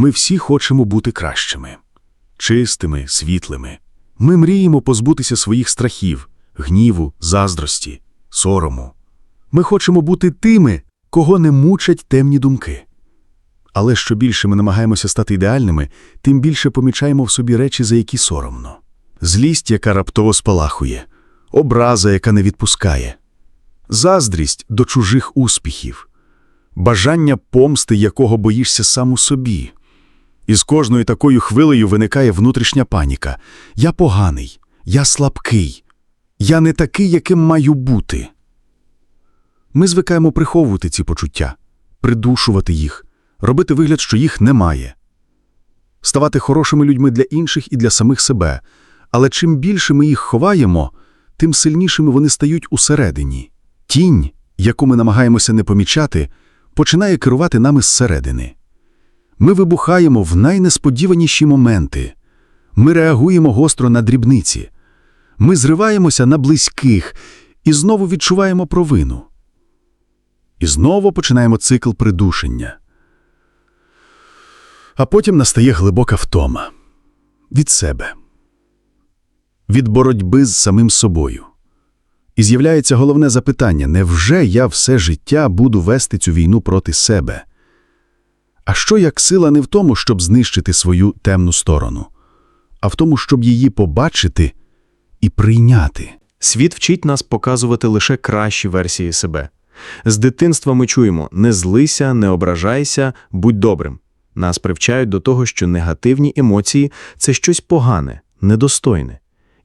Ми всі хочемо бути кращими, чистими, світлими. Ми мріємо позбутися своїх страхів, гніву, заздрості, сорому. Ми хочемо бути тими, кого не мучать темні думки. Але що більше ми намагаємося стати ідеальними, тим більше помічаємо в собі речі, за які соромно. Злість, яка раптово спалахує, образа, яка не відпускає, заздрість до чужих успіхів, бажання помсти, якого боїшся сам у собі. І з кожною такою хвилею виникає внутрішня паніка. Я поганий, я слабкий, я не такий, яким маю бути. Ми звикаємо приховувати ці почуття, придушувати їх, робити вигляд, що їх немає, ставати хорошими людьми для інших і для самих себе. Але чим більше ми їх ховаємо, тим сильнішими вони стають усередині. Тінь, яку ми намагаємося не помічати, починає керувати нами зсередини. Ми вибухаємо в найнесподіваніші моменти. Ми реагуємо гостро на дрібниці. Ми зриваємося на близьких і знову відчуваємо провину. І знову починаємо цикл придушення. А потім настає глибока втома від себе, від боротьби з самим собою. І з'являється головне запитання: невже я все життя буду вести цю війну проти себе? А що як сила не в тому, щоб знищити свою темну сторону, а в тому, щоб її побачити і прийняти? Світ вчить нас показувати лише кращі версії себе. З дитинства ми чуємо «не злися, не ображайся, будь добрим». Нас привчають до того, що негативні емоції – це щось погане, недостойне.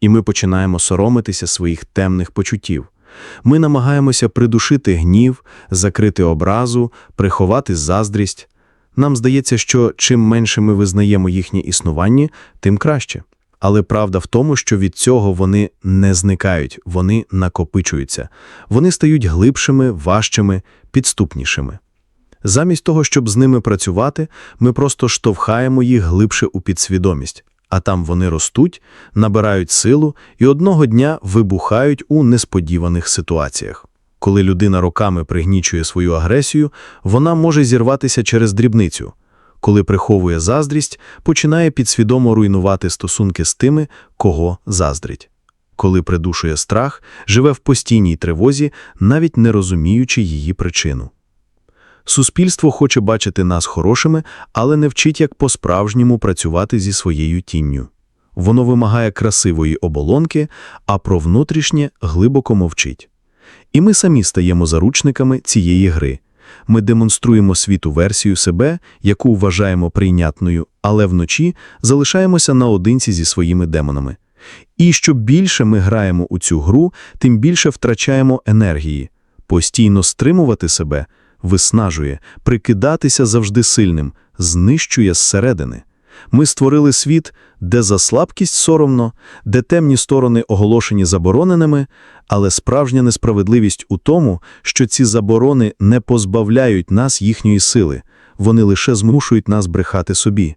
І ми починаємо соромитися своїх темних почуттів. Ми намагаємося придушити гнів, закрити образу, приховати заздрість. Нам здається, що чим менше ми визнаємо їхнє існування, тим краще. Але правда в тому, що від цього вони не зникають, вони накопичуються. Вони стають глибшими, важчими, підступнішими. Замість того, щоб з ними працювати, ми просто штовхаємо їх глибше у підсвідомість, а там вони ростуть, набирають силу і одного дня вибухають у несподіваних ситуаціях. Коли людина роками пригнічує свою агресію, вона може зірватися через дрібницю. Коли приховує заздрість, починає підсвідомо руйнувати стосунки з тими, кого заздрить. Коли придушує страх, живе в постійній тривозі, навіть не розуміючи її причину. Суспільство хоче бачити нас хорошими, але не вчить, як по-справжньому працювати зі своєю тінню. Воно вимагає красивої оболонки, а про внутрішнє глибоко мовчить. І ми самі стаємо заручниками цієї гри. Ми демонструємо світу версію себе, яку вважаємо прийнятною, але вночі залишаємося наодинці зі своїми демонами. І що більше ми граємо у цю гру, тим більше втрачаємо енергії. Постійно стримувати себе виснажує, прикидатися завжди сильним, знищує зсередини. Ми створили світ, де за слабкість соромно, де темні сторони оголошені забороненими, але справжня несправедливість у тому, що ці заборони не позбавляють нас їхньої сили, вони лише змушують нас брехати собі.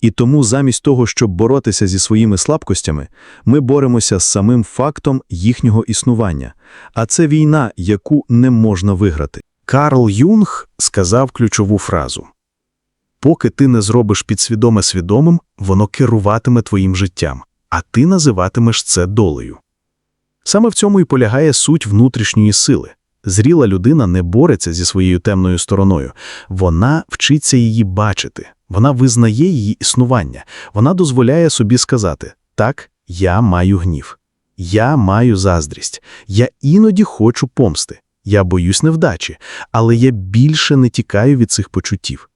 І тому замість того, щоб боротися зі своїми слабкостями, ми боремося з самим фактом їхнього існування, а це війна, яку не можна виграти. Карл Юнг сказав ключову фразу Поки ти не зробиш підсвідоме свідомим, воно керуватиме твоїм життям, а ти називатимеш це долею. Саме в цьому і полягає суть внутрішньої сили. Зріла людина не бореться зі своєю темною стороною, вона вчиться її бачити, вона визнає її існування, вона дозволяє собі сказати так, я маю гнів, я маю заздрість, я іноді хочу помсти. Я боюсь невдачі, але я більше не тікаю від цих почуттів.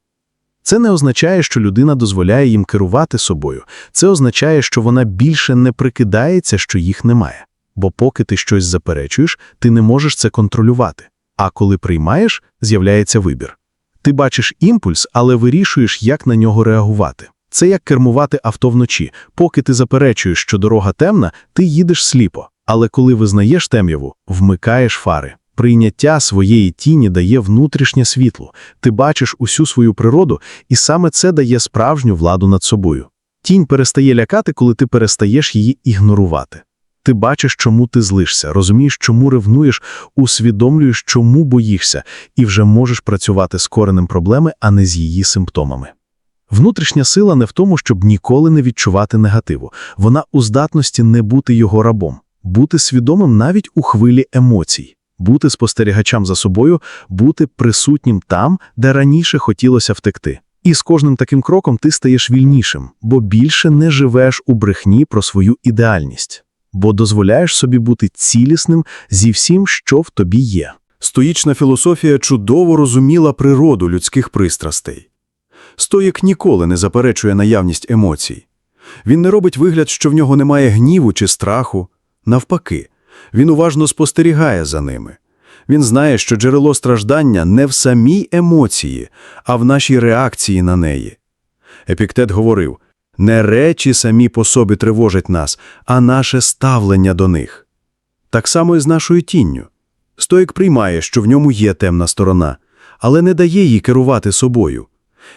Це не означає, що людина дозволяє їм керувати собою, це означає, що вона більше не прикидається, що їх немає. Бо поки ти щось заперечуєш, ти не можеш це контролювати. А коли приймаєш, з'являється вибір. Ти бачиш імпульс, але вирішуєш, як на нього реагувати. Це як кермувати авто вночі. Поки ти заперечуєш, що дорога темна, ти їдеш сліпо. Але коли визнаєш темряву, вмикаєш фари. Прийняття своєї тіні дає внутрішнє світло, ти бачиш усю свою природу, і саме це дає справжню владу над собою. Тінь перестає лякати, коли ти перестаєш її ігнорувати. Ти бачиш, чому ти злишся, розумієш, чому ревнуєш, усвідомлюєш, чому боїшся, і вже можеш працювати з коренем проблеми, а не з її симптомами. Внутрішня сила не в тому, щоб ніколи не відчувати негативу. Вона у здатності не бути його рабом, бути свідомим навіть у хвилі емоцій, бути спостерігачем за собою, бути присутнім там, де раніше хотілося втекти. І з кожним таким кроком ти стаєш вільнішим, бо більше не живеш у брехні про свою ідеальність, бо дозволяєш собі бути цілісним зі всім, що в тобі є. Стоїчна філософія чудово розуміла природу людських пристрастей. Стоїк ніколи не заперечує наявність емоцій. Він не робить вигляд, що в нього немає гніву чи страху. Навпаки, він уважно спостерігає за ними. Він знає, що джерело страждання не в самій емоції, а в нашій реакції на неї. Епіктет говорив, не речі самі по собі тривожать нас, а наше ставлення до них. Так само і з нашою тінню. Стоїк приймає, що в ньому є темна сторона, але не дає їй керувати собою.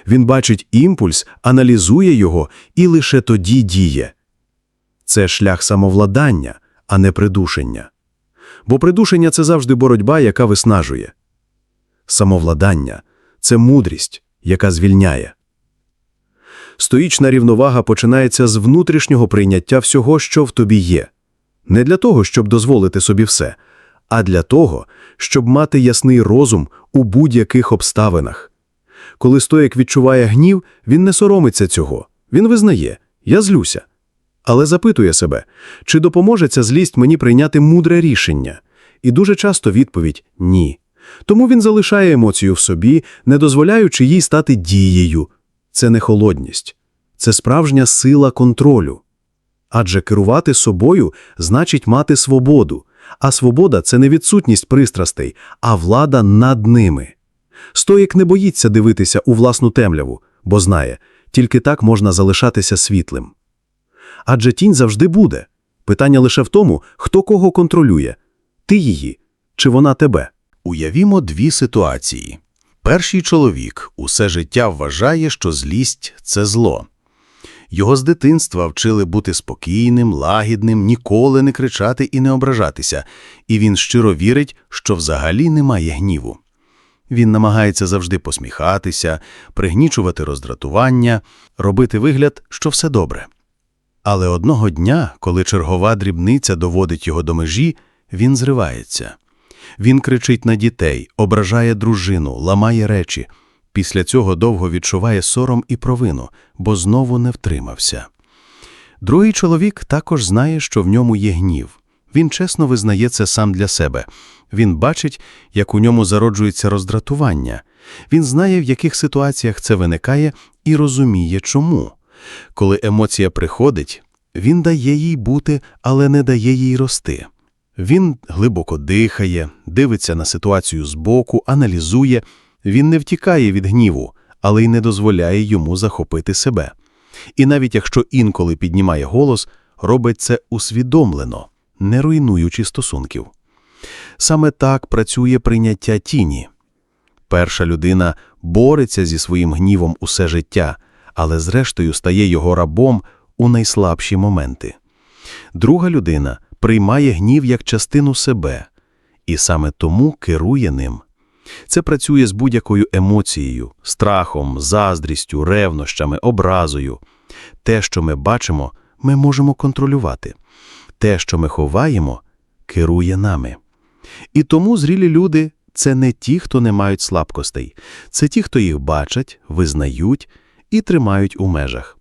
Він бачить імпульс, аналізує його і лише тоді діє. Це шлях самовладання, а не придушення. Бо придушення – це завжди боротьба, яка виснажує. Самовладання – це мудрість, яка звільняє. Стоїчна рівновага починається з внутрішнього прийняття всього, що в тобі є. Не для того, щоб дозволити собі все, а для того, щоб мати ясний розум у будь-яких обставинах. Коли стоїк відчуває гнів, він не соромиться цього. Він визнає «я злюся». Але запитує себе, чи допоможе ця злість мені прийняти мудре рішення? І дуже часто відповідь «ні». Тому він залишає емоцію в собі, не дозволяючи їй стати дією. Це не холодність. Це справжня сила контролю. Адже керувати собою значить мати свободу, а свобода – це не відсутність пристрастей, а влада над ними. Стоїк не боїться дивитися у власну темряву, бо знає, тільки так можна залишатися світлим. Адже тінь завжди буде. Питання лише в тому, хто кого контролює – ти її чи вона тебе. Уявімо дві ситуації. Перший чоловік усе життя вважає, що злість – це зло. Його з дитинства вчили бути спокійним, лагідним, ніколи не кричати і не ображатися, і він щиро вірить, що взагалі немає гніву. Він намагається завжди посміхатися, пригнічувати роздратування, робити вигляд, що все добре. Але одного дня, коли чергова дрібниця доводить його до межі, він зривається. Він кричить на дітей, ображає дружину, ламає речі. Після цього довго відчуває сором і провину, бо знову не втримався. Другий чоловік також знає, що в ньому є гнів. Він чесно визнає це сам для себе. Він бачить, як у ньому зароджується роздратування. Він знає, в яких ситуаціях це виникає, і розуміє, чому. Коли емоція приходить, він дає їй бути, але не дає їй рости. Він глибоко дихає, дивиться на ситуацію збоку, аналізує. Він не втікає від гніву, але й не дозволяє йому захопити себе. І навіть якщо інколи піднімає голос, робить це усвідомлено, не руйнуючи стосунків. Саме так працює прийняття тіні. Перша людина бореться зі своїм гнівом усе життя, але зрештою стає його рабом у найслабші моменти. Друга людина приймає гнів як частину себе, і саме тому керує ним. Це працює з будь-якою емоцією, страхом, заздрістю, ревнощами, образою. Те, що ми бачимо, ми можемо контролювати. Те, що ми ховаємо, керує нами. І тому зрілі люди – це не ті, хто не мають слабкостей. Це ті, хто їх бачать, визнають і тримають у межах.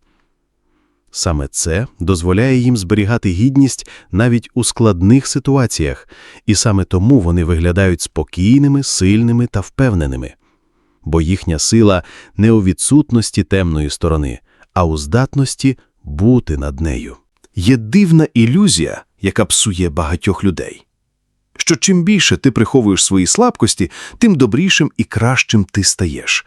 Саме це дозволяє їм зберігати гідність навіть у складних ситуаціях, і саме тому вони виглядають спокійними, сильними та впевненими. Бо їхня сила не у відсутності темної сторони, а у здатності бути над нею. Є дивна ілюзія, яка псує багатьох людей. Що чим більше ти приховуєш свої слабкості, тим добрішим і кращим ти стаєш.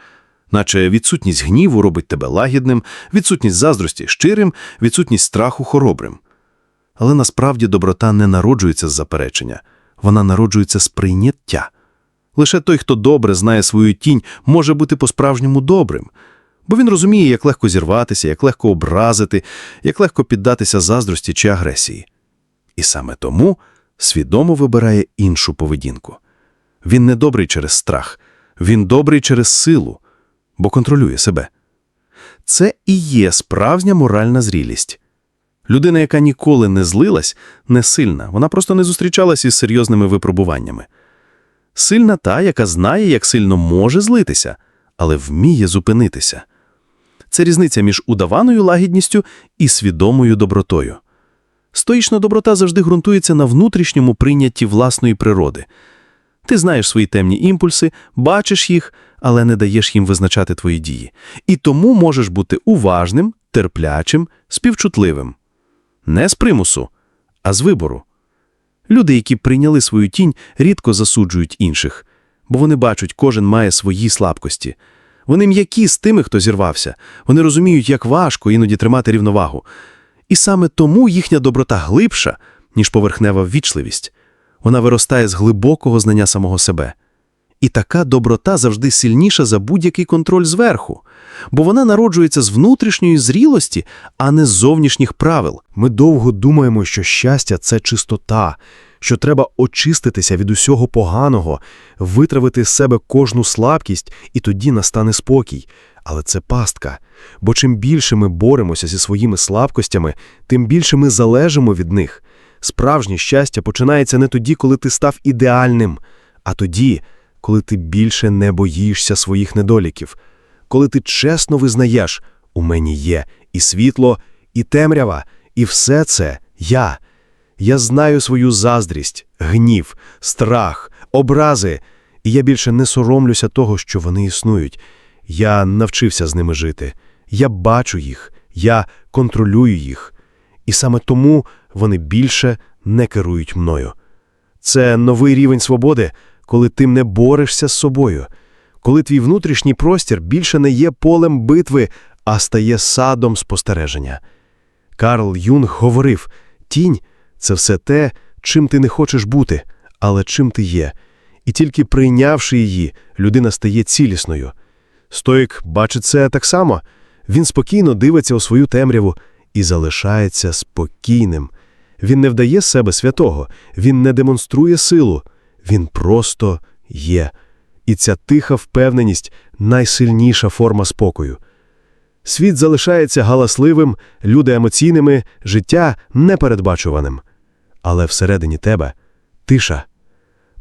Наче відсутність гніву робить тебе лагідним, відсутність заздрості щирим, відсутність страху хоробрим. Але насправді доброта не народжується з заперечення, вона народжується з прийняття. Лише той, хто добре знає свою тінь, може бути по-справжньому добрим, бо він розуміє, як легко зірватися, як легко образити, як легко піддатися заздрості чи агресії. І саме тому свідомо вибирає іншу поведінку. Він не добрий через страх, він добрий через силу, бо контролює себе. це і є справжня моральна зрілість. Людина, яка ніколи не злилась, не сильна, вона просто не зустрічалась із серйозними випробуваннями. Сильна та, яка знає, як сильно може злитися, але вміє зупинитися. Це різниця між удаваною лагідністю і свідомою добротою. Стоїчна доброта завжди ґрунтується на внутрішньому прийнятті власної природи. Ти знаєш свої темні імпульси, бачиш їх, але не даєш їм визначати твої дії. І тому можеш бути уважним, терплячим, співчутливим. Не з примусу, а з вибору. Люди, які прийняли свою тінь, рідко засуджують інших, бо вони бачать, кожен має свої слабкості. Вони м'які з тими, хто зірвався. Вони розуміють, як важко іноді тримати рівновагу. І саме тому їхня доброта глибша, ніж поверхнева ввічливість. Вона виростає з глибокого знання самого себе. І така доброта завжди сильніша за будь-який контроль зверху, бо вона народжується з внутрішньої зрілості, а не з зовнішніх правил. Ми довго думаємо, що щастя це чистота, що треба очиститися від усього поганого, витравити з себе кожну слабкість, і тоді настане спокій. Але це пастка. Бо чим більше ми боремося зі своїми слабкостями, тим більше ми залежимо від них. Справжнє щастя починається не тоді, коли ти став ідеальним, а тоді, коли ти більше не боїшся своїх недоліків, коли ти чесно визнаєш, у мені є і світло, і темрява, і все це я. Я знаю свою заздрість, гнів, страх, образи, і я більше не соромлюся того, що вони існують. Я навчився з ними жити. Я бачу їх, я контролюю їх. І саме тому вони більше не керують мною. Це новий рівень свободи, коли ти не борешся з собою, коли твій внутрішній простір більше не є полем битви, а стає садом спостереження. Карл Юнг говорив: тінь це все те, чим ти не хочеш бути, але чим ти є. І тільки прийнявши її, людина стає цілісною. Стоїк бачить це так само. Він спокійно дивиться у свою темряву і залишається спокійним. Він не вдає себе святого, він не демонструє силу, він просто є. І ця тиха впевненість найсильніша форма спокою. Світ залишається галасливим, люди емоційними, життя непередбачуваним. Але всередині тебе тиша.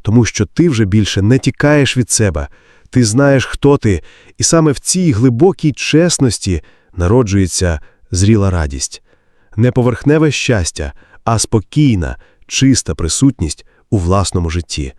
Тому що ти вже більше не тікаєш від себе, ти знаєш, хто ти, і саме в цій глибокій чесності народжується зріла радість. Не поверхневе щастя, а спокійна, чиста присутність у власному житті.